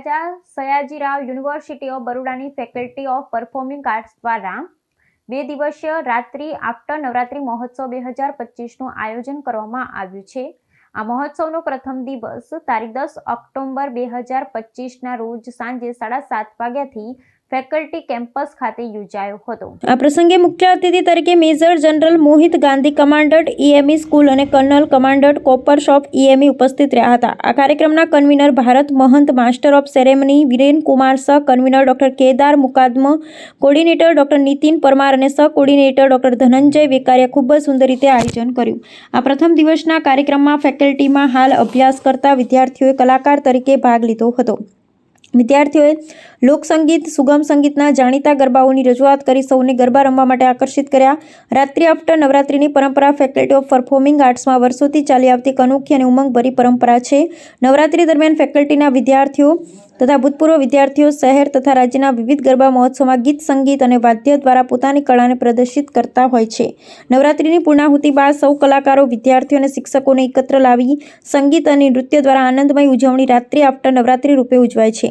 Maharaja Sayajirao university of બરોડાની faculty of performing arts દ્વારા બે દિવસીય રાત્રિ આફ્ટર નવરાત્રિ મહોત્સવ બે હજાર પચીસનું આયોજન કરવામાં આવ્યું છે. આ મહોત્સવનો પ્રથમ દિવસ તારીખ દસ ઓક્ટોબર બે હજાર પચીસના રોજ સાંજે સાડા સાત વાગ્યાથી ફેકલ્ટી કેમ્પસ ખાતે યોજાયો હતો. આ પ્રસંગે મુખ્ય અતિથિ તરીકે major general Mohit Gandhi commandant EME school અને colonel commandant copper shop EME ઉપસ્થિત રહ્યા હતા. આ કાર્યક્રમના convener Bharat Mahant, master of ceremony, Viren Kumar સહ convener doctor Kedar Mukadam coordinator doctor Nitin Parmar અને સહ કોર્ડિનેટર ડોક્ટર ધનંજય વેકારીએ ખૂબ જ સુંદર રીતે આયોજન કર્યું. આ પ્રથમ દિવસના કાર્યક્રમમાં ફેકલ્ટીમાં હાલ અભ્યાસ કરતા વિદ્યાર્થીઓએ કલાકાર તરીકે ભાગ લીધો હતો. વિદ્યાર્થીઓએ લોકસંગીત, સુગમ સંગીતના જાણીતા ગરબાઓની રજૂઆત કરી સૌને ગરબા રમવા માટે આકર્ષિત કર્યા. રાત્રિ આફ્ટર નવરાત્રિની પરંપરા ફેકલ્ટી ઓફ પરફોર્મિંગ આર્ટ્સમાં વર્ષોથી ચાલી આવતી અનોખી અને ઉમંગભરી પરંપરા છે. નવરાત્રિ દરમિયાન ફેકલ્ટીના વિદ્યાર્થીઓ તથા ભૂતપૂર્વ વિદ્યાર્થીઓ શહેર તથા રાજ્યના વિવિધ ગરબા મહોત્સવમાં ગીત, સંગીત અને વાદ્ય દ્વારા પોતાની કળાને પ્રદર્શિત કરતા હોય છે. નવરાત્રિની પૂર્ણાહુતિ બાદ સૌ કલાકારો, વિદ્યાર્થીઓ અને શિક્ષકોને એકત્ર લાવી સંગીત અને નૃત્ય દ્વારા આનંદમય ઉજવણી રાત્રિ આફ્ટર નવરાત્રિ રૂપે ઉજવાય છે.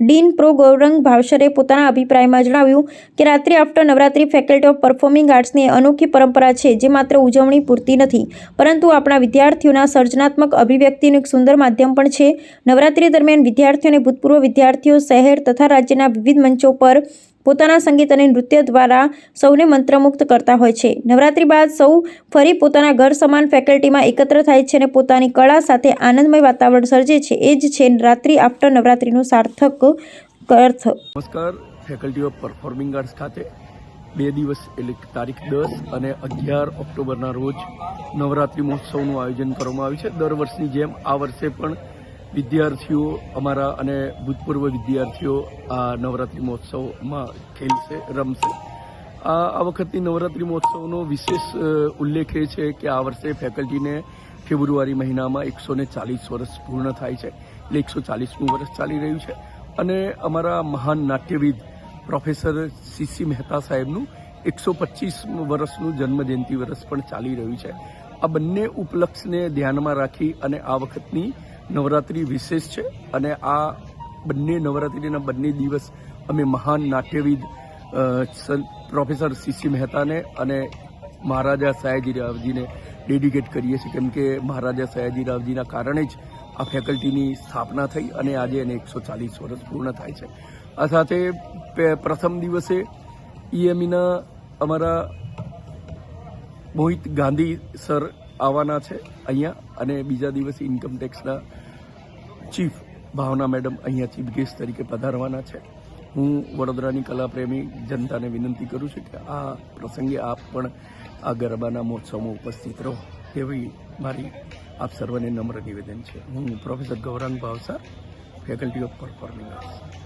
ડીન પ્રો ગૌરંગ ભાવસરે પોતાના અભિપ્રાયમાં જણાવ્યું કે રાત્રિ after Navratri faculty of performing આર્ટ્સની અનોખી પરંપરા છે, જે માત્ર ઉજવણી પૂરતી નથી, પરંતુ આપણા વિદ્યાર્થીઓના સર્જનાત્મક અભિવ્યક્તિનું એક સુંદર માધ્યમ પણ છે. નવરાત્રિ દરમિયાન વિદ્યાર્થીઓ અને ભૂતપૂર્વ વિદ્યાર્થીઓ શહેર તથા રાજ્યના વિવિધ મંચો પર પોતાના સંગીત અને નૃત્ય દ્વારા સૌને મંત્રમુગ્ધ કરતા હોય છે. નવરાત્રિ બાદ સૌ ફરી પોતાના ઘર સમાન ફેકલ્ટીમાં એકત્ર થાય છે અને પોતાની કળા સાથે આનંદમય વાતાવરણ સર્જે છે. એ જ છે રાત્રિ આફ્ટર નવરાત્રિનું સાર્થક અર્થ નમસ્કાર ફેકલ્ટી ઓફ પરફોર્મિંગ આર્ટ્સ ખાતે બે દિવસ એટલે તારીખ દસ અને અગિયાર ઓક્ટોબરના રોજ નવરાત્રિ મહોત્સવનું આયોજન કરવામાં આવ્યું છે. દર વર્ષની જેમ આ વર્ષે પણ વિદ્યાર્થીઓ અમારા અને ભૂતપૂર્વ વિદ્યાર્થીઓ આ નવરાત્રિ મહોત્સવમાં ખેલશે, રમશે. આ આ વખતની નવરાત્રિ મહોત્સવનો વિશેષ ઉલ્લેખ એ છે કે આ વર્ષે ફેકલ્ટીને ફેબ્રુઆરી મહિનામાં એકસો ચાલીસ વર્ષ પૂર્ણ થાય છે. એટલે એકસો ચાલીસમું વર્ષ ચાલી રહ્યું છે. અને અમારા મહાન નાટ્યવિદ પ્રોફેસર સીસી મહેતા સાહેબનું એકસો પચીસ વર્ષનું જન્મજયંતિ વર્ષ પણ ચાલી રહ્યું છે. આ બંને ઉપલક્ષને ધ્યાનમાં રાખી અને આ વખતની નવરાત્રિ વિશેષ છે અને આ બંને નવરાત્રિના બંને દિવસ અમે મહાન નાટ્યવિદ પ્રોફેસર સીસી મહેતાને અને મહારાજા સયાજી રાવજીને ડેડિકેટ કરીએ છીએ. કેમ કે મહારાજા સયાજી રાવજીના કારણે જ આ ફેકલ્ટીની સ્થાપના થઈ અને આજે એને એકસો ચાલીસ વર્ષ પૂર્ણ થાય છે. આ સાથે પ્રથમ દિવસે ઈએમઈના અમારા મોહિત ગાંધી સર આવવાના છે અહીંયા અને બીજા દિવસે ઇન્કમટેક્સના ચીફ ભાવના મેડમ અહીંયા ચીફ ગેસ્ટ તરીકે પધારવાના છે. હું વડોદરાની કલાપ્રેમી જનતાને વિનંતી કરું છું કે આ પ્રસંગે આપ પણ આ ગરબાના મહોત્સવમાં ઉપસ્થિત રહો. એવી મારી આપ સર્વને નમ્ર નિવેદન છે. હું professor Gaurang Bhavsa faculty of performing arts